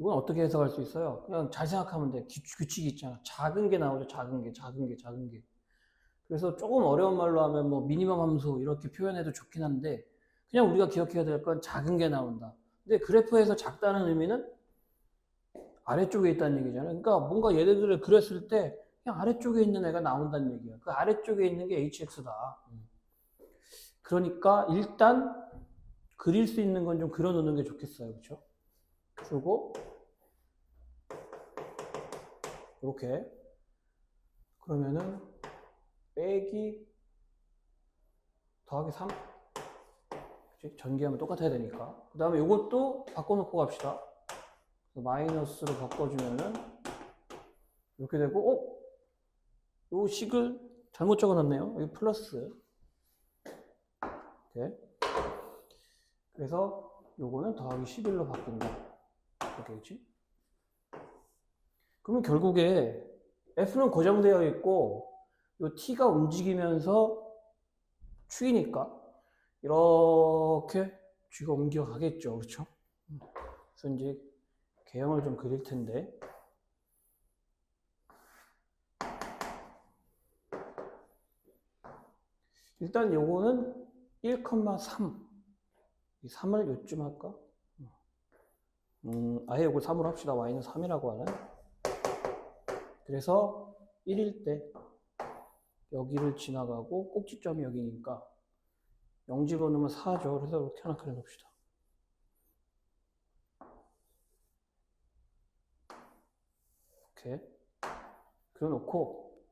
이건 어떻게 해석할 수 있어요? 그냥 잘 생각하면 돼. 규, 규칙이 있잖아. 작은 게 나오죠. 작은 게, 작은 게, 작은 게. 그래서 조금 어려운 말로 하면 뭐 미니멈 함수 이렇게 표현해도 좋긴 한데 그냥 우리가 기억해야 될 건 작은 게 나온다. 근데 그래프에서 작다는 의미는 아래쪽에 있다는 얘기잖아요. 그러니까 뭔가 얘네들을 그렸을 때 그냥 아래쪽에 있는 애가 나온다는 얘기야. 그 아래쪽에 있는 게 hx다. 그러니까 일단 그릴 수 있는 건 좀 그려놓는 게 좋겠어요. 그렇죠? 그리고 이렇게. 그러면은 빼기 더하기 3 그치? 전개하면 똑같아야 되니까. 그 다음에 이것도 바꿔놓고 갑시다. 마이너스로 바꿔주면은 이렇게 되고 어? 요 식을 잘못 적어놨네요. 여기 플러스. 이렇게 그래서 요거는 더하기 11로 바뀐다. 이렇게 그치? 그러면 결국에 F는 고정되어 있고 요 T가 움직이면서 축이니까 이렇게 G가 옮겨가겠죠. 그렇죠? 그래서 이제 개형을 좀 그릴 텐데 일단 요거는 1,3 이 3을 요쯤 할까? 음, 아예 요걸 3으로 합시다. y는 3이라고 하는 그래서 1일 때 여기를 지나가고 꼭지점이 여기니까 0 집어넣으면 4죠. 그래서 이렇게 하나 그려놓읍시다. 이렇게 그려놓고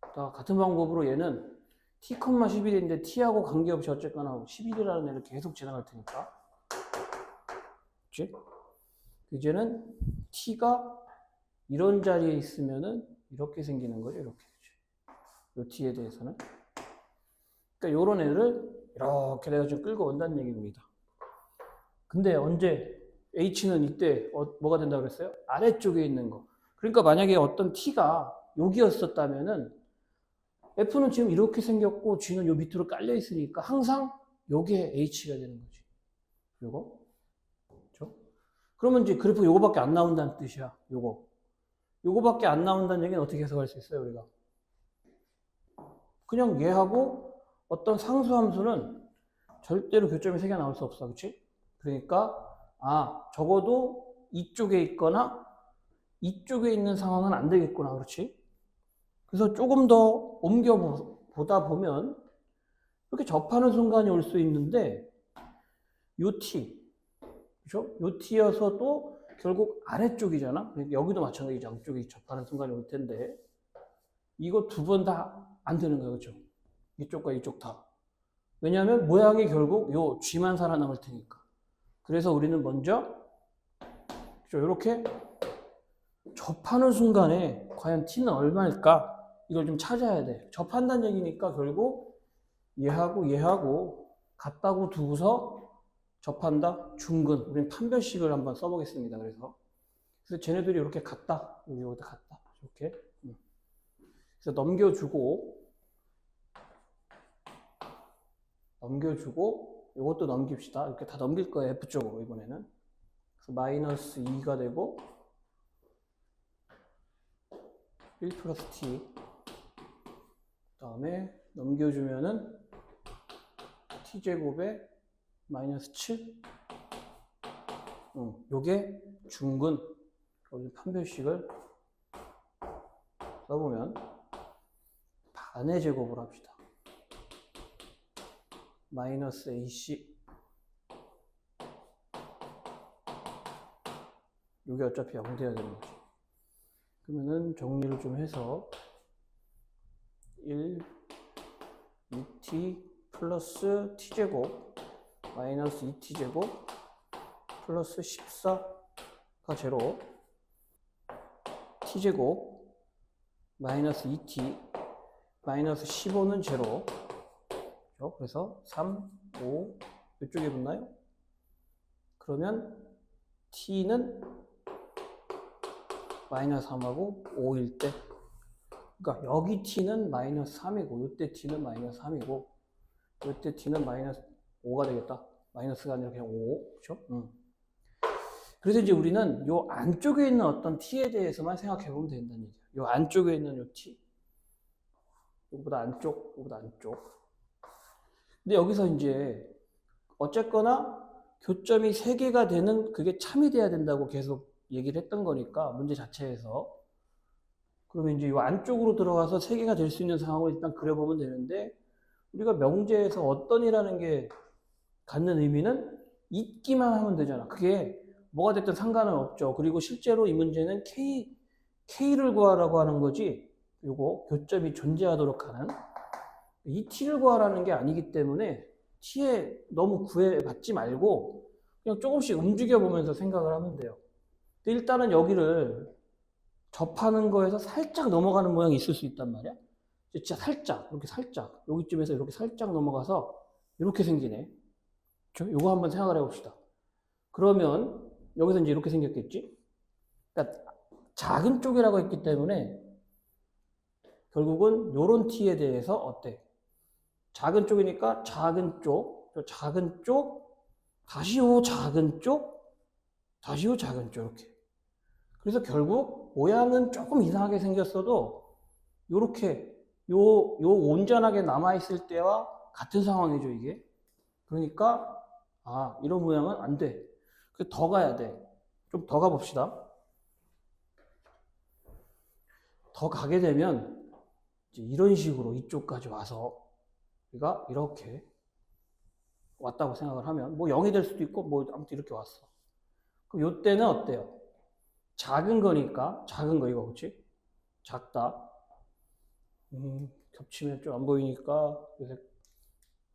다 같은 방법으로 얘는 t, 11인데 t하고 관계없이 어쨌거나 11이라는 애를 계속 지나갈 테니까 그치? 이제는 t가 이런 자리에 있으면은 이렇게 생기는 거죠. 이렇게. 요 t에 대해서는. 그러니까 요런 애를 이렇게 내가 좀 끌고 온다는 얘기입니다. 근데 언제 h는 이때 어, 뭐가 된다고 그랬어요? 아래쪽에 있는 거. 그러니까 만약에 어떤 t가 여기였었다면은 f는 지금 이렇게 생겼고 g는 요 밑으로 깔려 있으니까 항상 요게 h가 되는 거지. 요거. 그렇죠? 그러면 이제 그래프 요거밖에 안 나온다는 뜻이야. 요거. 요거밖에 안 나온다는 얘기는 어떻게 해석할 수 있어요, 우리가? 그냥 얘하고 어떤 상수함수는 절대로 교점이 세개 나올 수 없어, 그치? 그러니까, 아, 적어도 이쪽에 있거나 이쪽에 있는 상황은 안 되겠구나, 그렇지? 그래서 조금 더 옮겨 보다 보면 이렇게 접하는 순간이 올 수 있는데, 요 t, 그죠? 요 t여서도 결국 아래쪽이잖아. 여기도 마찬가지죠. 양쪽이 접하는 순간이 올 텐데 이거 두 번 다 안 되는 거예요. 그렇죠? 이쪽과 이쪽 다. 왜냐하면 모양이 결국 요 G만 살아남을 테니까. 그래서 우리는 먼저? 이렇게 접하는 순간에 과연 T는 얼마일까? 이걸 좀 찾아야 돼. 접한다는 얘기니까 결국 얘하고 얘하고 같다고 두고서 접한다? 중근. 우리는 판별식을 한번 써보겠습니다. 그래서. 그래서 쟤네들이 이렇게 여기 여기다 같다. 이렇게. 음. 그래서 넘겨주고 넘겨주고 이것도 넘깁시다. 이렇게 다 넘길 거예요 F 쪽으로 이번에는. 그래서 마이너스 2가 되고 1 플러스 t. 그 다음에 넘겨주면은 t제곱에 마이너스 7 응, 요게 중근. 판별식을 써보면 반의 제곱을 합시다. 마이너스 AC 요게 어차피 0 돼야 되는 거지. 그러면은 정리를 좀 해서 1 2t 플러스 t제곱 마이너스 2t제곱 플러스 14가 제로 t제곱 마이너스 2t 마이너스 15는 제로? 그래서 3, 5 이쪽에 붙나요? 그러면 t는 마이너스 3하고 5일 때 그러니까 여기 t는 마이너스 3이고 이때 t는 마이너스 3이고 이때 t는 마이너스 5가 되겠다. 마이너스가 아니라 그냥 5. 그죠? 음. 그래서 이제 우리는 요 안쪽에 있는 어떤 t에 대해서만 생각해 보면 된다는 얘기야. 요 안쪽에 있는 요 t. 요거보다 안쪽, 요거보다 안쪽. 근데 여기서 이제 어쨌거나 교점이 3개가 되는 그게 참이 돼야 된다고 계속 얘기를 했던 거니까 문제 자체에서 그러면 이제 이 안쪽으로 들어가서 3개가 될 수 있는 상황을 일단 그려보면 되는데 우리가 명제에서 어떤이라는 게 갖는 의미는 있기만 하면 되잖아. 그게 뭐가 됐든 상관은 없죠. 그리고 실제로 이 문제는 K, K를 구하라고 하는 거지 요거 교점이 존재하도록 하는 이 T를 구하라는 게 아니기 때문에 T에 너무 구애받지 말고 그냥 조금씩 움직여 보면서 생각을 하면 돼요. 일단은 여기를 접하는 거에서 살짝 넘어가는 모양이 있을 수 있단 말이야. 진짜 살짝, 이렇게 살짝, 여기쯤에서 이렇게 살짝 넘어가서 이렇게 생기네. 그죠? 요거 한번 생각을 해봅시다. 그러면 여기서 이제 이렇게 생겼겠지? 그러니까 작은 쪽이라고 했기 때문에 결국은 요런 t에 대해서 어때? 작은 쪽이니까 작은 쪽, 요 작은 쪽, 다시 요 작은 쪽, 다시 요 작은 쪽 이렇게. 그래서 결국 모양은 조금 이상하게 생겼어도 요렇게 요, 요 온전하게 남아 있을 때와 같은 상황이죠, 이게. 그러니까, 아, 이런 모양은 안 돼. 그 더 가야 돼. 좀 더 가봅시다. 더 가게 되면, 이런 식으로 이쪽까지 와서, 우리가 이렇게 왔다고 생각을 하면, 뭐 0이 될 수도 있고, 뭐 아무튼 이렇게 왔어. 그럼 요 때는 어때요? 작은 거니까, 작은 거 이거, 그치? 작다. 음, 겹치면 좀 안 보이니까 요새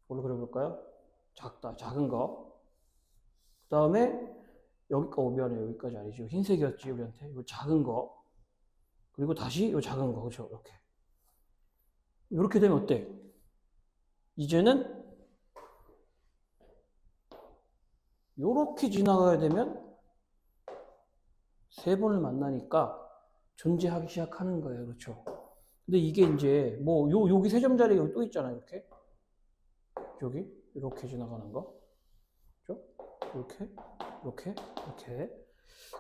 뭘로 그려볼까요? 작다, 작은 거. 그 다음에 여기까지 오면은 여기까지 아니죠. 흰색이었지 우리한테. 요 작은 거. 그리고 다시 요 작은 거, 그렇죠? 이렇게. 이렇게 되면 어때? 이제는 요렇게 지나가야 되면 세 번을 만나니까 존재하기 시작하는 거예요, 그렇죠? 근데 이게 이제 뭐 요 여기 세 여기 또 있잖아요 이렇게 여기 이렇게 지나가는 거? 그죠? 이렇게? 이렇게? 이렇게?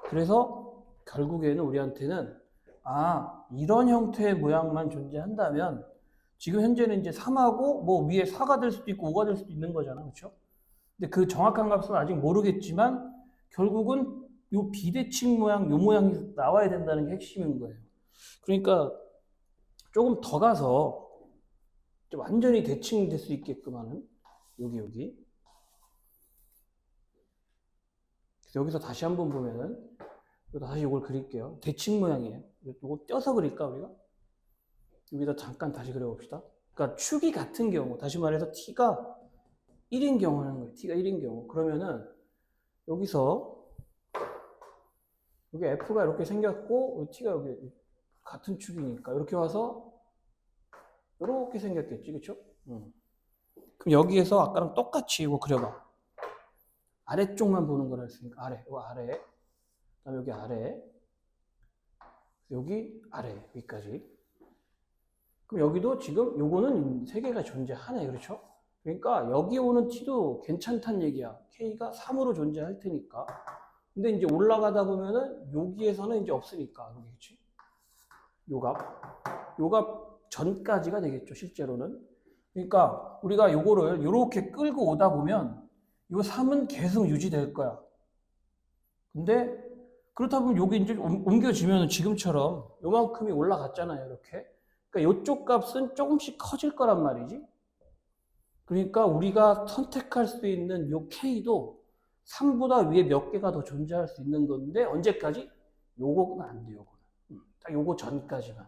그래서 결국에는 우리한테는 아 이런 형태의 모양만 존재한다면 지금 현재는 이제 3하고 뭐 위에 4가 될 수도 있고 5가 될 수도 있는 거잖아. 그렇죠? 근데 그 정확한 값은 아직 모르겠지만 결국은 요 비대칭 모양 요 모양이 나와야 된다는 게 핵심인 거예요. 그러니까 조금 더 가서 좀 완전히 대칭될 수 있게끔 하는 여기 여기. 여기서 다시 한번 보면은 다시 이걸 그릴게요. 대칭 모양이에요. 이거 떼어서 그릴까 우리가? 여기다 잠깐 다시 그려봅시다. 그러니까 축이 같은 경우 다시 말해서 t가 1인 경우 하는 거예요. T가 1인 경우. 그러면은 여기서 여기 f가 이렇게 생겼고 t가 여기 같은 축이니까 이렇게 와서 이렇게 생겼겠지 그쵸? 음. 그럼 여기에서 아까랑 똑같이 이거 그려봐. 아래쪽만 보는 거라 했으니까 아래 이거 아래 그다음 여기 아래 여기 아래 여기까지. 그럼 여기도 지금 요거는 세 개가 존재하네 그렇죠? 그러니까 여기 오는 t도 괜찮다는 얘기야. k가 3으로 존재할 테니까. 근데 이제 올라가다 보면은 여기에서는 이제 없으니까 그치? 요값. 요값 전까지가 되겠죠 실제로는 그러니까 우리가 요거를 이렇게 끌고 오다 보면 요 3은 계속 유지될 거야. 근데 그렇다 보면 여기 이제 옮겨지면 지금처럼 요만큼이 올라갔잖아요 이렇게. 그러니까 요쪽 값은 조금씩 커질 거란 말이지. 그러니까 우리가 선택할 수 있는 요 K도 3보다 위에 몇 개가 더 존재할 수 있는 건데 언제까지? 요거는 안 돼요 요거는. 딱 요거 전까지만.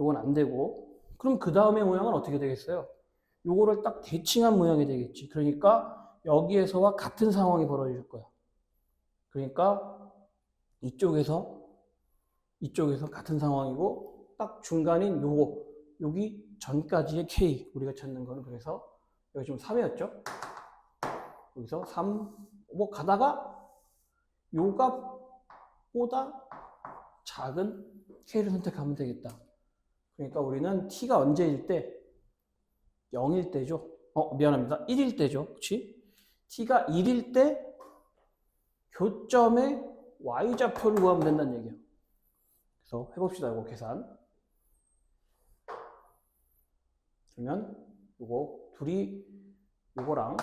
요건 안 되고 그럼 그 다음에 모양은 어떻게 되겠어요? 요거를 딱 대칭한 모양이 되겠지. 그러니까 여기에서와 같은 상황이 벌어질 거야. 그러니까 이쪽에서 이쪽에서 같은 상황이고 딱 중간인 요거 여기 전까지의 K 우리가 찾는 거는 그래서 여기 지금 3이었죠? 여기서 3 뭐 가다가 요 값보다 작은 K를 선택하면 되겠다 그러니까 우리는 t가 언제일 때? 0일 때죠. 어, 미안합니다. 1일 때죠. 그치? t가 1일 때 교점의 y좌표를 구하면 된다는 얘기예요. 그래서 해봅시다. 이거 계산. 그러면 요거 둘이 요거랑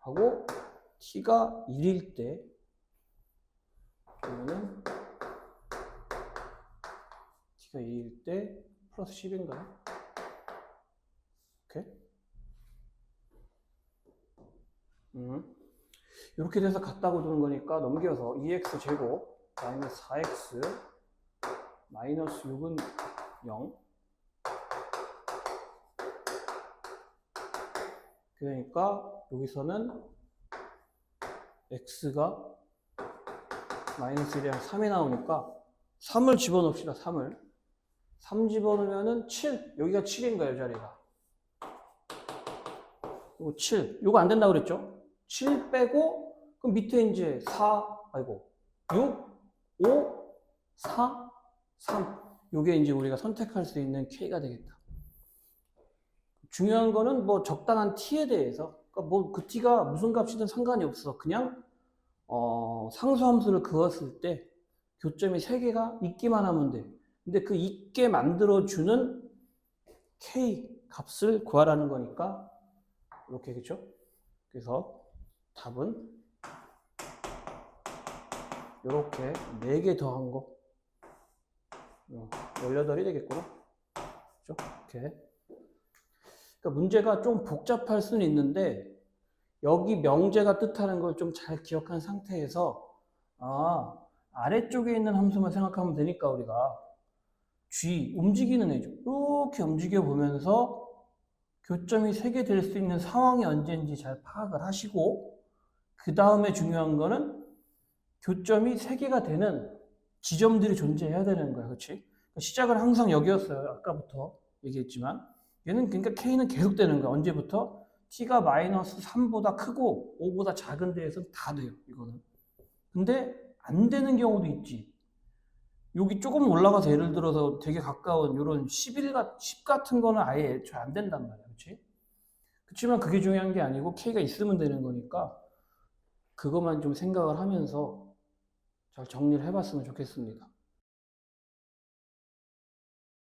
하고 t가 1일 때 그러면은 t가 2일 때 플러스 10인가요? 오케이. 음. 이렇게 돼서 같다고 두는 거니까 넘겨서 2x 제곱 마이너스 4x 마이너스 6은 0 그러니까 여기서는 x가 마이너스 1이랑 3이 나오니까 3을 집어넣읍시다 3을 3 집어넣으면은 7 여기가 7인가요 자리가. 요거 7 요거 안 된다고 그랬죠? 7 빼고 그럼 밑에 이제 4 아이고 6 5 4 3 요게 이제 우리가 선택할 수 있는 K가 되겠다. 중요한 거는 뭐 적당한 t에 대해서. 그러니까 뭐 그 t가 무슨 값이든 상관이 없어. 그냥 어, 상수함수를 그었을 때 교점이 세 개가 있기만 하면 돼 근데 그 있게 만들어주는 k 값을 구하라는 거니까 이렇게 그죠 그래서 답은 이렇게 네개 더한 거. 어, 18이 되겠구나. 그죠 이렇게. 그러니까 문제가 좀 복잡할 수는 있는데 여기 명제가 뜻하는 걸 좀 잘 기억한 상태에서 아 아래쪽에 있는 함수만 생각하면 되니까 우리가 G 움직이는 애죠 이렇게 움직여 보면서 교점이 세 개 될 수 있는 상황이 언제인지 잘 파악을 하시고 그 다음에 중요한 거는 교점이 세 개가 되는 지점들이 존재해야 되는 거야 그렇지 시작은 항상 여기였어요 아까부터 얘기했지만 얘는 그러니까 K는 계속 되는 거야. 언제부터? T가 마이너스 3보다 크고 5보다 작은 데에서는 다 돼요. 이거는. 근데 안 되는 경우도 있지. 여기 조금 올라가서 예를 들어서 되게 가까운 이런 11, 10 같은 거는 아예 애초에 안 된단 말이야. 그렇지? 그렇지만 그게 중요한 게 아니고 K가 있으면 되는 거니까 그것만 좀 생각을 하면서 잘 정리를 해봤으면 좋겠습니다.